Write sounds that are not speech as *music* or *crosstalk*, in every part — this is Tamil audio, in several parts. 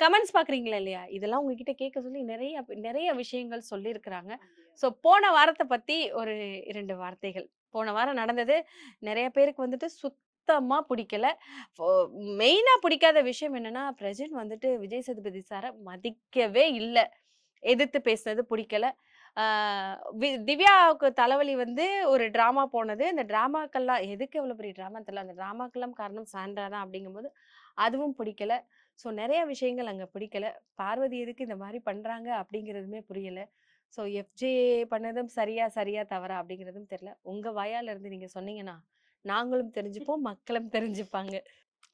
கமெண்ட்ஸ் பாக்குறீங்களா இல்லையா? இதெல்லாம் உங்ககிட்ட கேட்க சொல்லி நிறைய நிறைய விஷயங்கள் சொல்லியிருக்கிறாங்க. ஸோ போன வாரத்தை பத்தி ஒரு இரண்டு வார்த்தைகள். போன வாரம் நடந்தது. நிறைய பேருக்கு வந்துட்டு சுத்தமா பிடிக்கல. மெயினா பிடிக்காத விஷயம் என்னன்னா பிரஜன் வந்துட்டு விஜய் சேதுபதி சாரை மதிக்கவே இல்லை. எதிர்த்து பேசுனது பிடிக்கல. திவ்யாவுக்கு தலைவலி வந்து ஒரு ட்ராமா போனது. அந்த ட்ராமாக்கெல்லாம் எதுக்கு எவ்வளோ பெரிய ட்ராமா தெரியல. அந்த ட்ராமாக்கெல்லாம் காரணம் சாண்ட்ரா தான் அப்படிங்கும்போது அதுவும் பிடிக்கல. ஸோ நிறைய விஷயங்கள் அங்கே பிடிக்கல. பார்வதி எதுக்கு இந்த மாதிரி பண்ணுறாங்க அப்படிங்கிறதுமே புரியல. ஸோ எஃப்ஜே பண்ணதும் சரியா சரியா தவறா அப்படிங்கிறதும் தெரியல. உங்கள் வாயால இருந்து நீங்கள் சொன்னீங்கன்னா நாங்களும் தெரிஞ்சுப்போம் மக்களும் தெரிஞ்சுப்பாங்க.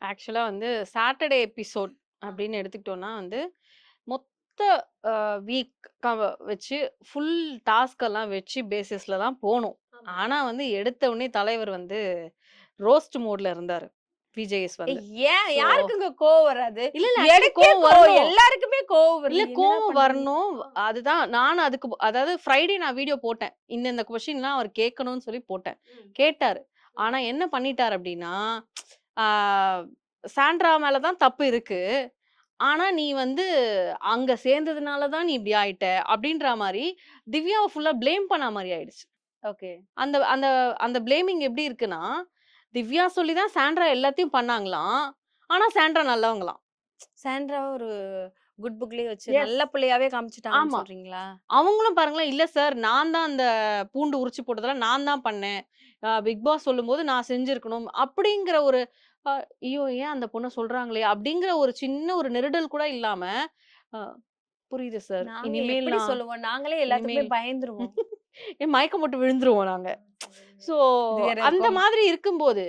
ஆக்சுவலாக வந்து சாட்டர்டே எபிசோட் அப்படின்னு எடுத்துக்கிட்டோம்னா வந்து மொத்த வீக் வச்சு ஃபுல் டாஸ்க் எல்லாம் வச்சு பேசிஸ்ல தான் போகணும் ஆனா வந்து எடுத்த உடனே தலைவர் வந்து ரோஸ்ட் மோட்ல இருந்தாரு. விஜேஎஸ் வந்து. ஏன் யாருக்குங்க கோவம் வராது? இல்ல இல்ல கோவம் வரணும். எல்லாருக்குமே கோவம். இல்ல கோவம்? வரணும். அதுதான் நான் அதுக்கு அதாவது ஃப்ரைடே நான் வீடியோ போட்டேன். இந்த இந்த கொஸ்டின்லாம் அவர் கேட்கணும்னு சொல்லி போட்டேன். கேட்டாரு. ஆனா என்ன பண்ணிட்டார் அப்படின்னா சாண்ட்ரா மேலதான் தப்பு இருக்கு. ஆனா நீ வந்து அங்க சேர்ந்ததுனால தான் நீ இப்படி ஆயிட்ட அப்படின்ற மாதிரி திவ்யாவை ஃபுல்லா ப்ளேம் பண்ண மாதிரி ஆயிடுச்சு. ஓகே. அந்த அந்த அந்த ப்ளேமிங் எப்படி இருக்குன்னா திவ்யா சொல்லி தான் சாண்ட்ரா எல்லாத்தையும் பண்ணாங்களாம். ஆனா சாண்ட்ரா நல்லவங்களாம். சாண்ட்ரா ஒரு குட் புக்லயே வச்சு. நல்ல பிள்ளையாவே காமிச்சிட்டாங்கன்னு ஆமா. சொல்றீங்களா? அவங்களும் பாருங்களேன் இல்ல சார் நான் தான் அந்த பூண்டு உரிச்சு போட்டதெல்லாம் நான் தான் பண்ணேன். பிக் பாஸ் சொல்லும்போது நான் செஞ்சிருக்கணும். அப்படிங்கிற ஒரு ஐயோ ஏன் அந்த பொண்ணை சொல்றாங்களே? அப்படிங்கிற ஒரு சின்ன ஒரு நெருடல் கூட இல்லாம புரியுது சார். இனிமேல் சொல்லுவோம்? நாங்களே எல்லாத்துக்குமே பயந்துருவோம். *laughs* ஏன் மயக்கம் போட்டு விழுந்துருவோம் நாங்க. சோ அந்த. மாதிரி இருக்கும்போது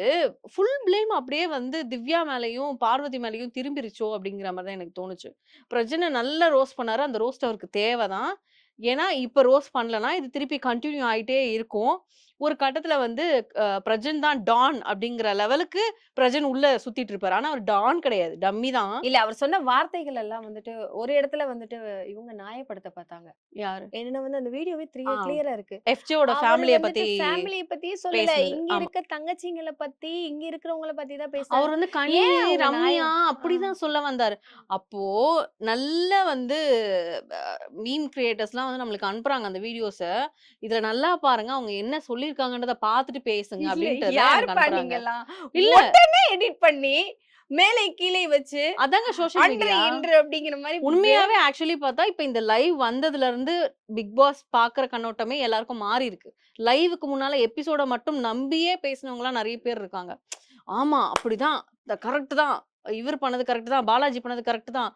ஃபுல் ப்ளேம் அப்படியே வந்து திவ்யா மேலயும் பார்வதி மேலயும் திரும்பிருச்சோ அப்படிங்கிற மாதிரி தான் எனக்கு தோணுச்சு. பிரஜனை நல்ல ரோஸ்ட் பண்ணாரு. அந்த ரோஸ்ட் அவருக்கு தேவைதான். ஏன்னா இப்ப ரோஸ்ட் பண்ணலனா இது திருப்பி கண்டினியூ ஆயிட்டே இருக்கும். ஒரு கட்டத்துல வந்து பிரஜன் தான் டான் அப்படிங்கிற லெவலுக்கு பிரஜன் உள்ள சுத்திட்டு இருப்பாரு. ஆனா அவர் டான் கிடையாது. டம்மி தான். இல்ல அவர் சொன்ன வார்த்தைகள் எல்லாம் வந்துட்டு ஒரு இடத்துல வந்துட்டு இவங்க நியாயப்படுத்த பார்த்தாங்க. யாரு? என்னன்னா வந்து அந்த வீடியோவே த்ரீ. கிளியரா இருக்கு. எஃப்ஜியோட ஃபேமிலிய பத்தி ஃபேமிலிய பத்தி சொல்லல. இங்க. இருக்க தங்கச்சிங்கள பத்தி இங்க இருக்கிறவங்கள பத்தி தான் அவர் பேசுறாரு வந்து கனி ரம்யா? அப்படிதான் சொல்ல வந்தாரு. அப்போ நல்ல வந்து மீம் கிரியேட்டர்ஸ்லாம் வந்து நம்மளுக்கு அனுப்புறாங்க அந்த வீடியோஸ. இதுல நல்லா பாருங்க அவங்க என்ன சொல்லிருக்காங்கன்றத பார்த்துட்டு பேசுங்க அப்படின்ட்டு தான் யார் இல்ல. எடிட் பண்ணி மேலே கீழே வச்சு அதாங்க சோஷியல் மீடியா அப்படிங்கிற மாதிரி உண்மையாவே ஆக்சுவலி பார்த்தா இப்ப இந்த லைவ் வந்ததுல இருந்து பிக் பாஸ் பாக்குற கண்ணோட்டமே எல்லாருக்கும் மாறி இருக்கு. லைவுக்கு முன்னால எபிசோட மட்டும் நம்பியே பேசினவங்க நிறைய பேர் இருக்காங்க. ஆமா அப்படிதான். கரெக்ட் தான். இவர் பண்ணது கரெக்ட் தான். பாலாஜி பண்ணது கரெக்ட் தான்.